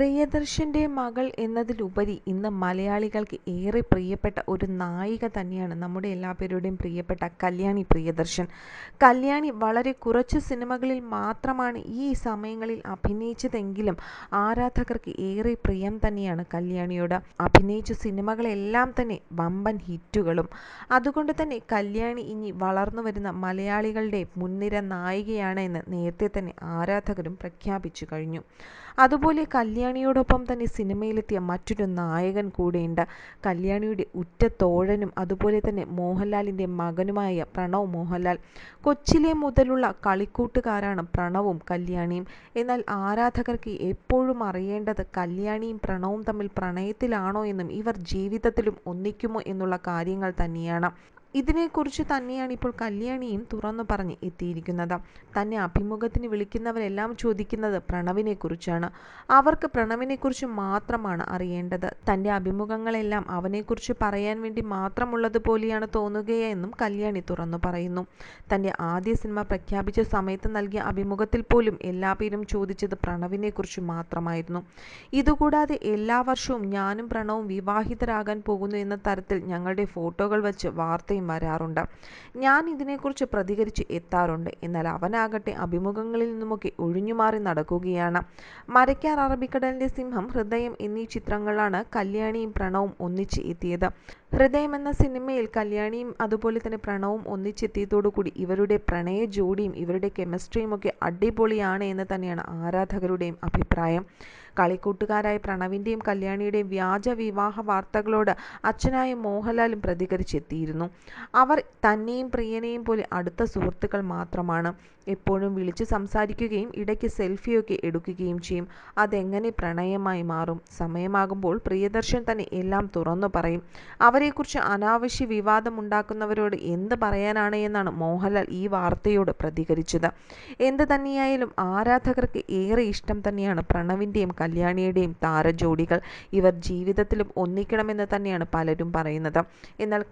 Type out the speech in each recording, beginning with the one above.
പ്രിയദർശന്റെ മകൾ എന്നതിലുപരി ഇന്ന് മലയാളികൾക്ക് ഏറെ പ്രിയപ്പെട്ട ഒരു നായിക തന്നെയാണ് നമ്മുടെ എല്ലാ എല്ലാവരുടെയും പ്രിയപ്പെട്ട കല്യാണി പ്രിയദർശൻ. കല്യാണി വളരെ കുറച്ച് സിനിമകളിൽ മാത്രമാണ് ഈ സമയങ്ങളിൽ അഭിനയിച്ചതെങ്കിലും ആരാധകർക്ക് ഏറെ പ്രിയം തന്നെയാണ് കല്യാണിയോട്. അഭിനയിച്ച സിനിമകളെല്ലാം തന്നെ വമ്പൻ ഹിറ്റുകളും. അതുകൊണ്ട് തന്നെ കല്യാണി ഇനി വളർന്നു വരുന്ന മലയാളികളുടെ മുൻനിര നായികയാണ് എന്ന് നേരത്തെ തന്നെ ആരാധകരും പ്രഖ്യാപിച്ചു കഴിഞ്ഞു. അതുപോലെ കല്യാണിയോടൊപ്പം തന്നെ സിനിമയിലെത്തിയ മറ്റൊരു നായകൻ കൂടെയുണ്ട്. കല്യാണിയുടെ ഉറ്റ തോഴനും അതുപോലെ തന്നെ മോഹൻലാലിന്റെ മകനുമായ പ്രണവ് മോഹൻലാൽ. കൊച്ചിലെ മുതലുള്ള കളിക്കൂട്ടുകാരാണ് പ്രണവും കല്യാണിയും. എന്നാൽ ആരാധകർക്ക് എപ്പോഴും അറിയേണ്ടത് കല്യാണിയും പ്രണവും തമ്മിൽ പ്രണയത്തിലാണോ എന്നും ഇവർ ജീവിതത്തിലും ഒന്നിക്കുമോ എന്നുള്ള കാര്യങ്ങൾ തന്നെയാണ്. ഇതിനെക്കുറിച്ച് തന്നെയാണ് ഇപ്പോൾ കല്യാണിയും തുറന്നു പറഞ്ഞ് എത്തിയിരിക്കുന്നത്. തന്നെ അഭിമുഖത്തിന് വിളിക്കുന്നവരെല്ലാം ചോദിക്കുന്നത് പ്രണവിനെക്കുറിച്ചാണ്. അവർക്ക് പ്രണവിനെക്കുറിച്ച് മാത്രമാണ് അറിയേണ്ടത്. തന്റെ അഭിമുഖങ്ങളെല്ലാം അവനെക്കുറിച്ച് പറയാൻ വേണ്ടി മാത്രമുള്ളതുപോലെയാണ് തോന്നുകയെന്നും കല്യാണി തുറന്നു പറയുന്നു. തന്റെ ആദ്യ സിനിമ പ്രഖ്യാപിച്ച സമയത്ത് നൽകിയ അഭിമുഖത്തിൽ പോലും എല്ലാ പേരും ചോദിച്ചത് പ്രണവിനെക്കുറിച്ച് മാത്രമായിരുന്നു. ഇതുകൂടാതെ എല്ലാ വർഷവും ഞാനും പ്രണവും വിവാഹിതരാകാൻ പോകുന്നു എന്ന തരത്തിൽ ഞങ്ങളുടെ ഫോട്ടോകൾ വച്ച് വാർത്തയും വരാറുണ്ട്. ഞാൻ ഇതിനെക്കുറിച്ച് പ്രതികരിച്ച് എത്താറുണ്ട്. എന്നാൽ അവനാകട്ടെ അഭിമുഖങ്ങളിൽ നിന്നുമൊക്കെ ഒഴിഞ്ഞുമാറി നടക്കുകയാണ്. മരയ്ക്കാർ അറബിക്കടലിന്റെ സിംഹം ഹൃദയം എന്നീ ചിത്രങ്ങളാണ് കല്യാണിയും പ്രണവും ഒന്നിച്ച് എത്തിയത്. ഹൃദയം എന്ന സിനിമയിൽ കല്യാണിയും അതുപോലെ തന്നെ പ്രണവും ഒന്നിച്ചെത്തിയതോടുകൂടി ഇവരുടെ പ്രണയ ജോഡിയും ഇവരുടെ കെമിസ്ട്രിയും ഒക്കെ അടിപൊളിയാണ് എന്ന് തന്നെയാണ് ആരാധകരുടെയും അഭിപ്രായം. കളിക്കൂട്ടുകാരായ പ്രണവിന്റെയും കല്യാണിയുടെയും വ്യാജ വിവാഹ വാർത്തകളോട് അച്ഛനായ മോഹൻലാലും പ്രതികരിച്ചെത്തിയിരുന്നു അവർ തന്നെയും പ്രിയനെയും പോലെ അടുത്ത സുഹൃത്തുക്കൾ മാത്രമാണ്. എപ്പോഴും വിളിച്ചു സംസാരിക്കുകയും ഇടയ്ക്ക് സെൽഫിയൊക്കെ എടുക്കുകയും ചെയ്യും. അതെങ്ങനെ പ്രണയമായി മാറും? സമയമാകുമ്പോൾ പ്രിയദർശൻ തന്നെ എല്ലാം തുറന്നു പറയും. അവരെക്കുറിച്ച് അനാവശ്യ വിവാദമുണ്ടാക്കുന്നവരോട് എന്ത് പറയാനാണ് എന്നാണ് മോഹൻലാൽ ഈ വാർത്തയോട് പ്രതികരിച്ചത്. എന്ത് തന്നെയായാലും ആരാധകർക്ക് ഏറെ ഇഷ്ടം തന്നെയാണ് പ്രണവിന്റെയും കല്യാണിയുടെയും താരജോഡികൾ. ഇവർ ജീവിതത്തിലും ഒന്നിക്കണമെന്ന് തന്നെയാണ് പലരും പറയുന്നത്. എന്നാൽ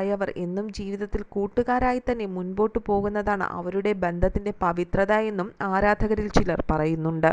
കളിക്കൂട്ടുകാരായവർ എന്നും ജീവിതത്തിൽ കൂട്ടുകാരായി തന്നെ മുൻപോട്ടു പോകുന്നതാണ് അവരുടെ ബന്ധത്തിന്റെ പവിത്രത എന്നും ആരാധകരിൽ ചിലർ പറയുന്നുണ്ട്.